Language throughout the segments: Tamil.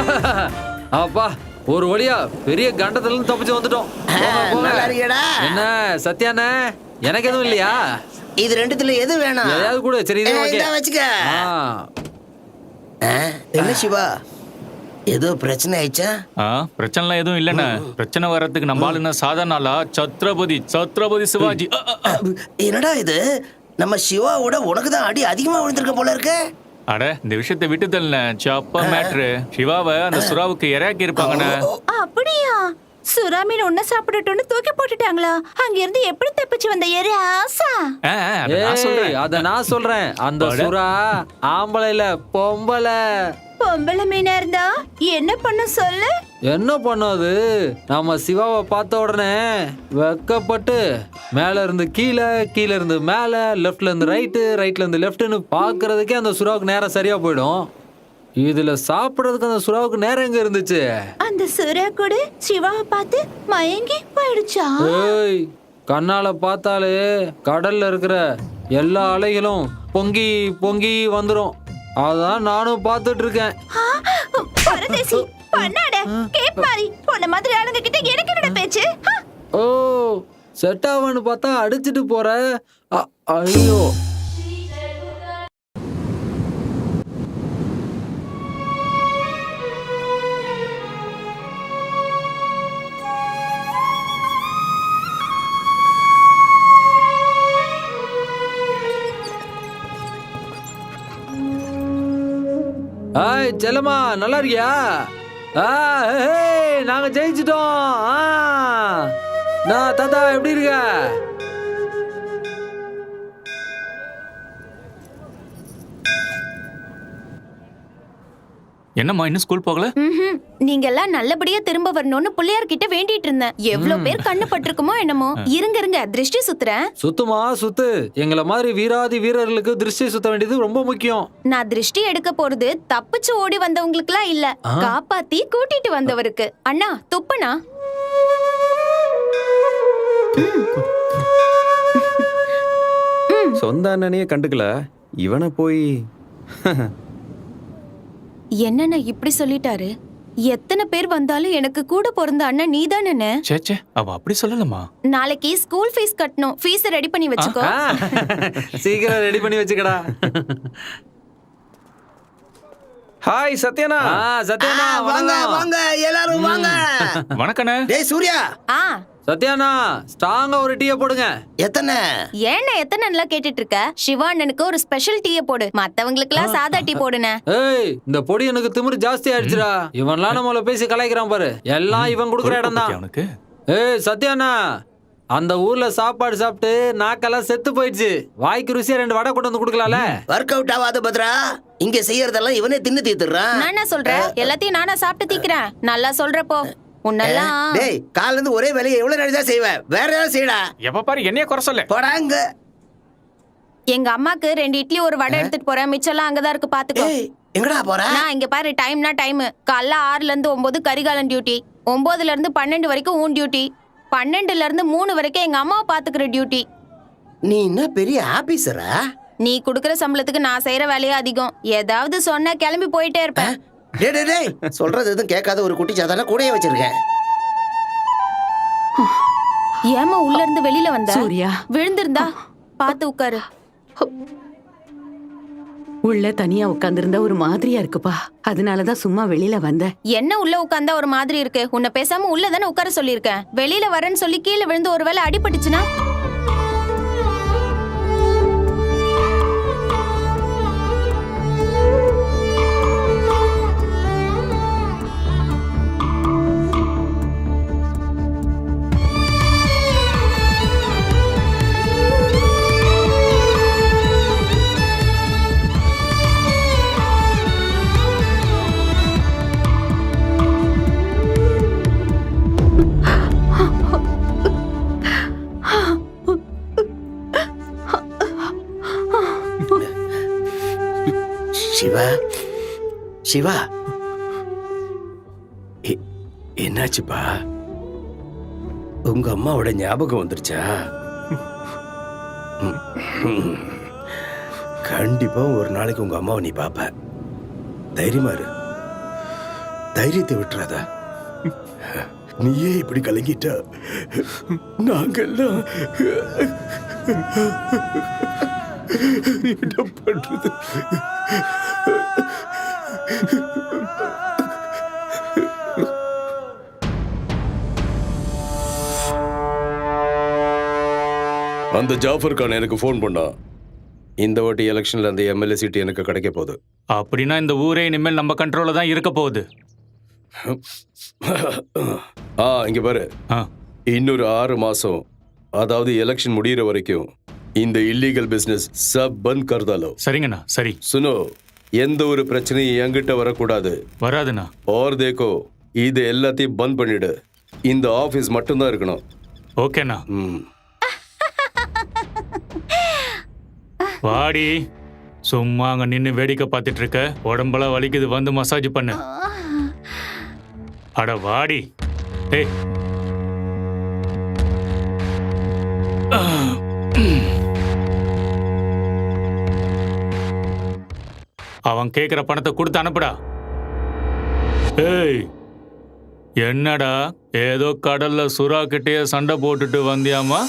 அப்பா ஒரு வழியா பெரிய கண்டத்துல இருந்து தப்பிச்சு வந்துட்டோம். என்ன சத்யாண்ணே எனக்கு எதுவும் இல்லையா? இது ரெண்டுத்துல எது வேணும்? எதையாவது கூட. சரி இது ஓகே. வச்சுக்க. என்ன சிவா? ஏதோ பிரச்சனை ஆயிடுச்சா? ஆ பிரச்சனைலாம் எதுவும் இல்லைண்ணே. பிரச்சனை வர்றதுக்கு நம்ம ஆளுன்னா சாதாரண ஆளா? சத்ரபதி சத்ரபதி சிவாஜி. என்னடா இது? நம்ம சிவாவோட உனக்கு தான் அடி அதிகமா விழுந்திருக்க போல இருக்கு. அட இந்த விஷயத்தை விட்டு தள்ளன. சப்பா மேட்ரு. சிவாவை அந்த சுறாவுக்கு இறக்கி இருப்பாங்கண்ணே. அப்படியா? சுறா மீன் ஒன்ன சாப்பிடட்டும்னு தூக்கி போட்டுட்டாங்களா? அங்க இருந்து எப்படி தப்பிச்சு வந்த ஏறு ஆசா? அதை நான் சொல்றேன். அத நான் சொல்றேன். அந்த. சுறா ஆம்பளை இல்ல பொம்பளை. பொம்பளை மீனா இருந்தா என்ன பண்ண சொல்லு? என்ன பண்ணாது? நம்ம சிவாவை பார்த்த உடனே வெக்கப்பட்டு மேல இருந்து கீழே கீழே இருந்து மேல லெஃப்ட்ல இருந்து ரைட்டு ரைட்ல இருந்து லெஃப்ட்னு பார்க்கிறதுக்கே அந்த சுறாவுக்கு நேரம் சரியா போயிடும். இதுல சாப்பிடுறதுக்கு அந்த சுறாவுக்கு நேரம் எங்க இருந்துச்சு? அந்த சுறா கூட சிவாவை பார்த்து மயங்கி போயிடுச்சா? ஏய் கண்ணால பார்த்தாலே கடல்ல இருக்கிற எல்லா அலைகளும் பொங்கி பொங்கி வந்துரும். அதான் நானும் பார்த்துட்டு இருக்கேன். பரதேசி பண்ணாட கேப் மாதிரி. உன்ன மாதிரி ஆளுங்க கிட்ட எனக்கு என்னடா பேச்சு? ஓ செட் ஆவான்னு பார்த்தா அடிச்சிட்டு போற. ஐயோ. ஏய் செல்லம்மா நல்லா இருக்கியா? ஆ ஏய் நாங்கள் ஜெயிச்சிட்டோம். ஆ. நான் தாத்தா எப்படி இருக்க? என்னம்மா இன்னும் ஸ்கூல் போகல. நீங்க எல்லாம் நல்லபடியா திரும்ப வரணும்னு பிள்ளையார் கிட்ட வேண்டிட்டு இருந்தேன். எவ்வளவு பேர் கண்ணு பட்டிருக்குமோ என்னமோ. இருங்க இருங்க திருஷ்டி சுத்துறேன். சுத்துமா சுத்து. எங்களை மாதிரி வீராதி வீரர்களுக்கு திருஷ்டி சுத்த வேண்டியது ரொம்ப முக்கியம். நான் திருஷ்டி எடுக்க போறது தப்பிச்சு ஓடி வந்தவங்களுக்குலாம் இல்ல. காப்பாத்தி கூட்டிட்டு வந்தவருக்கு. அண்ணா துப்பனா சொந்த அண்ணனையே கண்டுக்கல. இவனை போய் என்னண்ணா இப்படி சொல்லிட்டாரு? எத்தனை பேர் வந்தாலும் எனக்கு கூட பிறந்த அண்ணன் நீதானே சே சே அவ அப்படி சொல்லலம்மா. நாளைக்கு ஸ்கூல் ஃபீஸ் கட்டணும். ஃபீஸ் ரெடி பண்ணி வச்சுக்கோ. சீக்கிரம் ரெடி பண்ணி வச்சுக்கடா. ஹாய் சத்யனா ஆ சத்யானா வாங்க வாங்க எல்லாரும் வாங்க. வணக்கண்ணே. டேய் சூர்யா. ஆ. சத்யானா ஸ்ட்ராங்கா ஒரு டீயை போடுங்க. எத்தனை? ஏண்ணா எத்தனை நல்லா கேட்டுட்டு இருக்க சிவா அண்ணனுக்கு ஒரு ஸ்பெஷல் டீய போடு. மத்தவங்களுக்குலாம் சாதா டீ போடுனே. ஏய் இந்த பொடி எனக்கு திமிரு ஜாஸ்தி ஆயிடுச்சுடா. இவன்லாம் நம்மள பேசி கலாய்க்கிறான் பாரு. எல்லாம் இவன் கொடுக்குற இடம் தான் ஏய் சத்யானா அந்த ஊர்ல சாப்பாடு சாப்பிட்டு நாக்கெல்லாம் செத்து போயிடுச்சு. வாய்க்கு ருசியா ரெண்டு வடை கொண்டு வந்து கொடுக்கலாம்ல? ஒர்க் அவுட் ஆகாத பத்ரா. இங்க செய்யறதெல்லாம் இவனே தின்னு தீத்துறான் நான் என்ன சொல்றேன்? எல்லாத்தையும் நானா சாப்பிட்டு தீக்கிறேன் நல்லா சொல்றப்போ உன்னெல்லாம் டேய் காலைல இருந்து ஒரே வேலையை எவ்வளவு நேரம் தான் செய்வேன்? வேற ஏதாவது செய்யடா. எப்ப பாரு என்னைய குறை சொல்ல. போடாங்க எங்க அம்மாக்கு ரெண்டு இட்லி ஒரு வடை எடுத்துட்டு போறேன். மிச்சம்லாம் அங்கதான் இருக்கு பாத்துக்கோ. எங்கடா போற? நான் இங்க பாரு டைம்னா டைம் காலைல ஆறுல இருந்து ஒன்பது கரிகாலன் டியூட்டி ஒன்பதுல இருந்து பன்னெண்டு வரைக்கும் உன் டியூட்டி பன்னெண்டுல இருந்து மூணு வரைக்கும் எங்க அம்மாவை பாத்துக்கிற டியூட்டி நீ என்ன பெரிய ஆபீசரா நீ குடுக்கற சம்பளத்துக்கு நான் செய்யற வேலையே அதிகம். ஏதாவது சொன்னா கிளம்பி போயிட்டே இருப்பேன் டேய் டேய் டேய் சொல்றது எதுவும் கேட்காத ஒரு குட்டி சாத்தான கூடயே வச்சிருக்கேன் ஏமா உள்ள இருந்து வெளியில வந்த? சூர்யா. விழுந்திருந்தா? பாத்து உட்காரு. உள்ள தனியா உட்கார்ந்திருந்தா ஒரு மாதிரியா இருக்குப்பா. அதனாலதான் சும்மா வெளியில வந்தேன். என்ன உள்ள உட்கார்ந்தா ஒரு மாதிரி இருக்கு? உன்னை பேசாம உள்ள தானே உட்கார சொல்லியிருக்கேன். வெளியில வரேன்னு சொல்லி கீழே விழுந்து ஒருவேளை அடிபட்டுச்சுன்னா? சிவா. என்னாச்சுப்பா? உங்க அம்மாவோட ஞாபகம் வந்துருச்சா? கண்டிப்பா ஒரு நாளைக்கு உங்க அம்மாவை நீ பாப்ப. தைரியமா இரு. தைரியத்தை விட்டுறாத. நீயே இப்படி கலங்கிட்ட நாங்கெல்லாம் என்ன பண்றது அந்த ஜாஃபர் கான் எனக்கு ஃபோன் பண்ணா. இந்த வாட்டி எலெக்ஷன்ல அந்த எம்எல்ஏ சீட் எனக்கு கிடைக்க போகுது. அப்படின்னா இந்த ஊரே இனிமேல் நம்ம கண்ட்ரோல்ல தான் இருக்க போகுது. ஆ இங்க பாரு. இன்னொரு ஆறு மாசம் அதாவது எலெக்ஷன் முடியிற வரைக்கும் இந்த இல்லீகல் பிசினஸ் சப் பந்த் கர்தாலோ. சரிங்கண்ணா சரி. சுனோ எந்த ஒரு பிரச்சனையும் என்கிட்ட வரக்கூடாது. வராதுண்ணா. ஓர் தேக்கோ இது எல்லாத்தையும் பந்த் பண்ணிடு. இந்த ஆபீஸ் மட்டும்தான் இருக்கணும். ஓகேண்ணா. ம். வாடி. சும்மா அங்க நின்னு வேடிக்கை பார்த்துட்டு இருக்க. உடம்பெல்லாம் வலிக்குது. வந்து மசாஜ் பண்ணு. அட வாடி. ஏய் அவன் கேக்குற பணத்தை கொடுத்து அனுப்புடா. ஏய். என்னடா? ஏதோ கடல்ல சுறா கிட்டேயே சண்டை போட்டுட்டு வந்தியாமா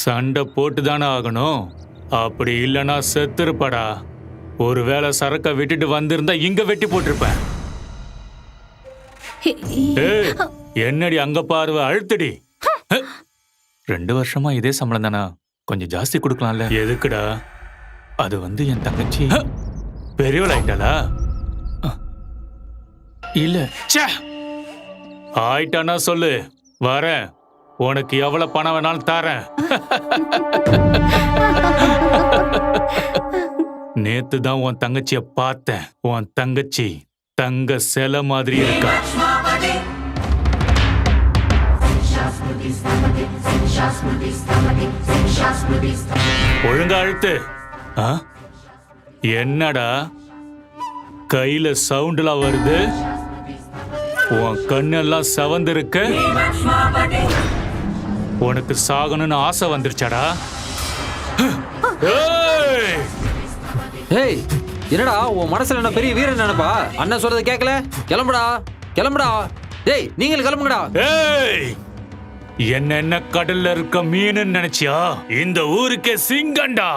சண்டை போட்டு தானே ஆகணும்? அப்படி இல்லைன்னா செத்துருப்படா. ஒருவேளை சரக்க விட்டுட்டு வந்திருந்தா இங்க வெட்டி போட்டிருப்பேன். ஏய், என்னடி அங்க பார்வை அழுத்தடி. ரெண்டு வருஷமா இதே சம்பளம் தானா? கொஞ்சம் ஜாஸ்தி கொடுக்கலாம்ல. எதுக்குடா? அது வந்து என் தங்கச்சி. ஹ். பெரியவளாயிட்டாளா அஹ். இல்ல. ச்சே. ஆயிட்டானா சொல்லு. வரேன். உனக்கு எவ்வளவு பணம் வேணாலும் தரேன். நேத்து தான் உன் தங்கச்சிய பார்த்தேன். உன் தங்கச்சி தங்க சிலை மாதிரி இருக்கா. ஒழுங்கா அழுத்து. என்னடா? கையில சவுண்ட்லாம் வருது. உன் கண்ணெல்லாம் செவந்திருக்கு. உனக்கு சாகணும்னு ஆசை வந்துருச்சாடா? ஏய்! என்னடா உன் மனசுல என்ன பெரிய வீரன் நினைப்பா? அண்ணன் சொல்றதை கேட்கல? கிளம்புடா கிளம்புடா. டேய் நீங்கள் கிளம்புங்கடா. ஏய்! என்ன என்ன கடல்ல இருக்க மீன் நினைச்சியா? இந்த ஊருக்கே சிங்கண்டா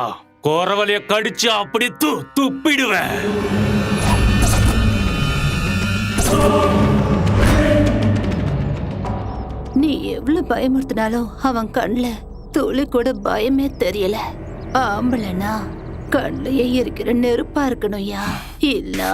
கோரவலைய கடிச்சு அப்படி து துப்பிடுவேன். எவ்வளவு பயமுறுத்தினாலும் அவன் கண்ணில் துளி கூட பயமே தெரியல. ஆம்பளைனா கண்ணுலயே இருக்கிற நெருப்பா இருக்கணும்யா இல்ல.